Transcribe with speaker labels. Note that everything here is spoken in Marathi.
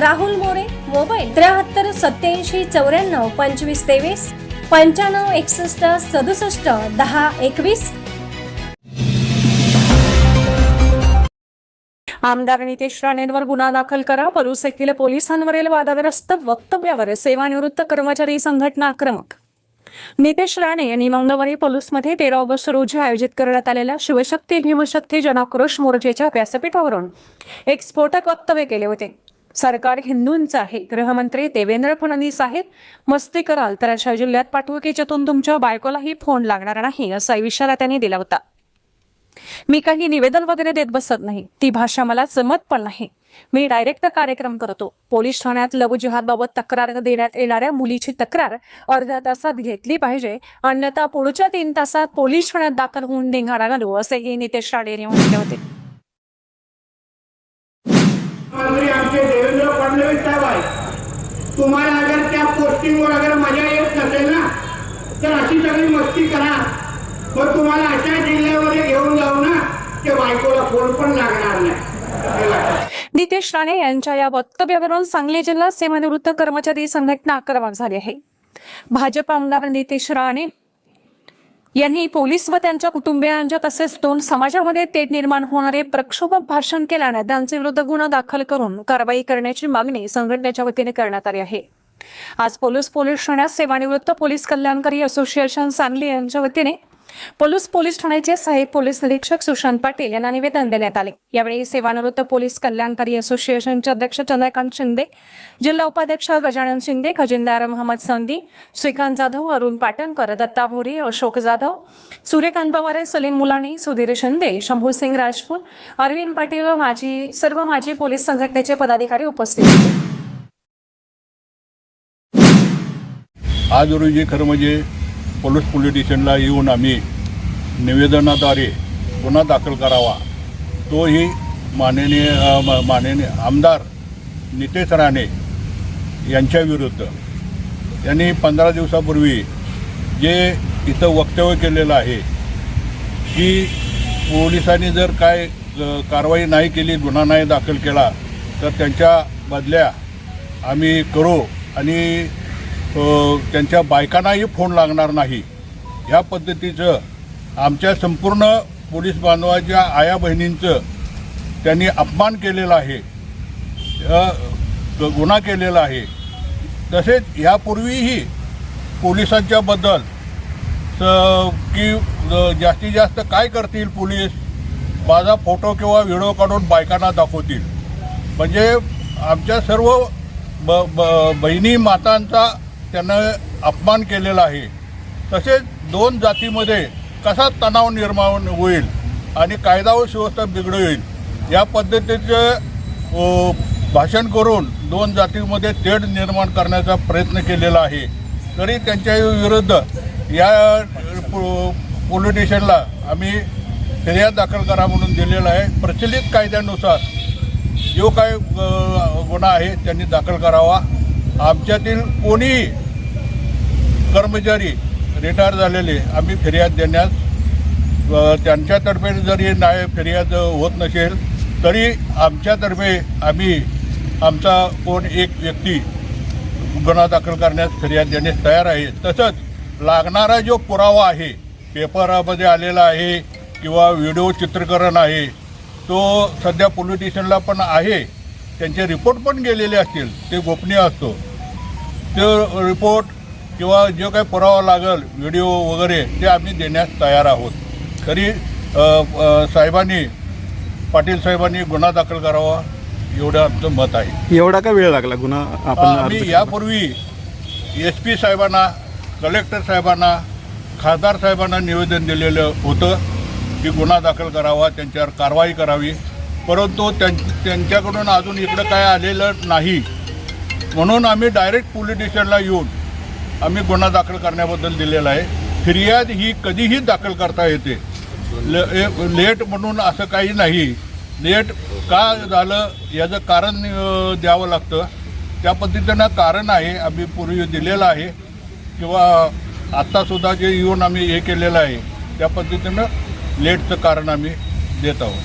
Speaker 1: राहुल मोरे मोबाईल त्र्याहत्तर सत्याऐंशी चौऱ्याण्णव पंचवीस तेवीस पंच्याण्णव एकसष्ट सदुसष्ट दहा एकवीस.
Speaker 2: आमदार नितेश राणेंवर गुन्हा दाखल करा पलूस येथील पोलिसांवरील वादग्रस्त वक्तव्यावर सेवानिवृत्त कर्मचारी संघटना आक्रमक. नितेश राणे यांनी मंगळवारी पलूसमध्ये तेरा ऑगस्ट रोजी आयोजित करण्यात आलेल्या शिवशक्ती भीमशक्ती जनाक्रोश मोर्चेच्या व्यासपीठावरून एक स्फोटक वक्तव्य केले होते. सरकार हिंदूंचं आहे. गृहमंत्री देवेंद्र फडणवीस आहेत. मस्ती कराल तर अशा जिल्ह्यात पाठवकीच्यातून तुमच्या बायकोलाही फोन लागणार नाही असा इशारा त्यांनी दिला होता. मी काही निवेदन वगैरे देत बसत नाही. ती भाषा मला जमत पण नाही. मी डायरेक्ट कार्यक्रम करतो. पोलीस ठाण्यात लघु जिहादबाबत तक्रार देण्यात येणाऱ्या मुलीची तक्रार अर्ध्या तासात घेतली पाहिजे. अन्यथा पुढच्या तीन तासात पोलीस ठाण्यात दाखल होऊन निघाला घालू असेही नितेश राणे यांनी म्हटले होते.
Speaker 3: मुख्यमंत्री आमचे देवेंद्र फडणवीस साहेब आहेत. तुम्हाला अगर त्या पोस्टिंगवर अगर मजा येत नसेल ना तर अशी सगळी मस्ती करा. मग तुम्हाला अशा जिल्ह्यामध्ये घेऊन जाऊ ना ते बायकोला फोन पण लागणार नाही.
Speaker 2: नितेश राणे यांच्या या वक्तव्यावरून सांगली जिल्हा सेवानिवृत्त कर्मचारी संघटना आक्रमक झाली आहे. भाजप आमदार नितेश राणे यांनी पोलीस व त्यांच्या कुटुंबियांच्या तसेच दोन समाजामध्ये तेढ निर्माण होणारे प्रक्षोभक भाषण केल्याने त्यांचे विरुद्ध गुन्हा दाखल करून कारवाई करण्याची मागणी संघटनेच्या वतीने करण्यात आली आहे. आज पोलीस पोलीस ठाण्यात सेवानिवृत्त पोलीस कल्याणकारी असोसिएशन सांगली यांच्या वतीने पोलीस पोलीस ठाण्याचे साहेब पोलीस निरीक्षक सुशांत पाटील यांना निवेदन देण्यात आले. यावेळी सेवानिवृत्त पोलीस कल्याणकारी असोसिएशनचे अध्यक्ष चंद्रकांत शिंदे जिल्हा उपाध्यक्ष गजानन शिंदे खजिनदार मोहम्मद संदी श्रीकांत जाधव अरुण पाटणकर दत्ता भोरे अशोक जाधव सूर्यकांत पवारे सलीम मुलाणी सुधीर शिंदे शंभूसिंग राजपूत अरविंद पाटील व माजी सर्व माजी पोलीस संघटनेचे पदाधिकारी उपस्थित होते.
Speaker 4: आज रोजी खरं म्हणजे पोलीस पोलीस स्टेशनला येऊन आम्ही निवेदनाद्वारे गुन्हा दाखल करावा. तोही माननीय म- माननीय आमदार नितेश राणे यांच्या विरुद्ध. यांनी पंधरा दिवसापूर्वी जे इथं वक्तव्य केलेलं आहे की पोलिसांनी जर काय कारवाई नाही केली गुन्हा नाही दाखल केला तर त्यांच्या बदल्या आम्ही करू आणि त्यांच्या बायकांनाही फोन लागणार नाही. ह्या पद्धतीचं आमच्या संपूर्ण पोलीस बांधवाच्या आया बहिणींचं त्यांनी अपमान केलेला आहे गुन्हा केलेला आहे. तसेच यापूर्वीही पोलिसांच्या बद्दल की जास्तीत जास्त काय करतील पोलीस माझा फोटो किंवा व्हिडिओ काढून बायकांना दाखवतील. म्हणजे आमच्या सर्व ब ब बहिणी मातांचा त्यानं अपमान केलेला आहे. तसेच दोन जातीमध्ये कसा तणाव निर्माण होईल आणि कायदा व सुव्यवस्था होईल या पद्धतीचं भाषण करून दोन जातीमध्ये तेढ निर्माण करण्याचा प्रयत्न केलेला आहे. तरी त्यांच्या विरुद्ध या पो- आम्ही फिर्याद दाखल करा म्हणून दिलेला आहे. प्रचलित कायद्यानुसार जो काय गुन्हा आहे त्यांनी दाखल करावा. आमच्यातील कोणीही कर्मचारी रिटायर झालेले आम्ही फिर्याद देण्यास त्यांच्यातर्फे जरी नाही फिर्याद होत नसेल तरी आमच्यातर्फे आम्ही आमचा कोण एक व्यक्ती गुन्हा दाखल करण्यास फिर्याद देण्यास तयार आहे. तसंच लागणारा जो पुरावा आहे पेपरामध्ये आलेला आहे किंवा व्हिडिओ चित्रीकरण आहे तो सध्या पोलीस स्टेशनला पण आहे. त्यांचे रिपोर्ट पण गेलेले असतील ते गोपनीय असतो. तो रिपोर्ट किंवा जो काही पुरावा लागेल व्हिडिओ वगैरे ते आम्ही देण्यास तयार आहोत. तरी साहेबांनी पाटील साहेबांनी गुन्हा दाखल करावा एवढं आमचं मत आहे.
Speaker 5: एवढा का वेळ लागला गुन्हा आपण
Speaker 4: आम्ही? यापूर्वी एस पी साहेबांना कलेक्टर साहेबांना खासदार साहेबांना निवेदन दिलेलं होतं की गुन्हा दाखल करावा त्यांच्यावर कारवाई करावी. परंतु त्यां त्यांच्याकडून अजून इकडं काय आलेलं नाही. म्हणून आम्ही डायरेक्ट पोलीस स्टेशनला येऊन आम्ही गुन्हा दाखल करण्याबद्दल दिलेला आहे. फिर्याद ही कधीही दाखल करता येते. ले- ए- लेट म्हणून असं काही नाही. लेट का झालं याचं कारण द्यावं लागतं. त्या पद्धतीनं कारण आहे आम्ही पूर्वी दिलेलं आहे. किंवा आत्तासुद्धा जे येऊन आम्ही हे केलेलं आहे त्या पद्धतीनं लेटचं कारण आम्ही देत आहोत.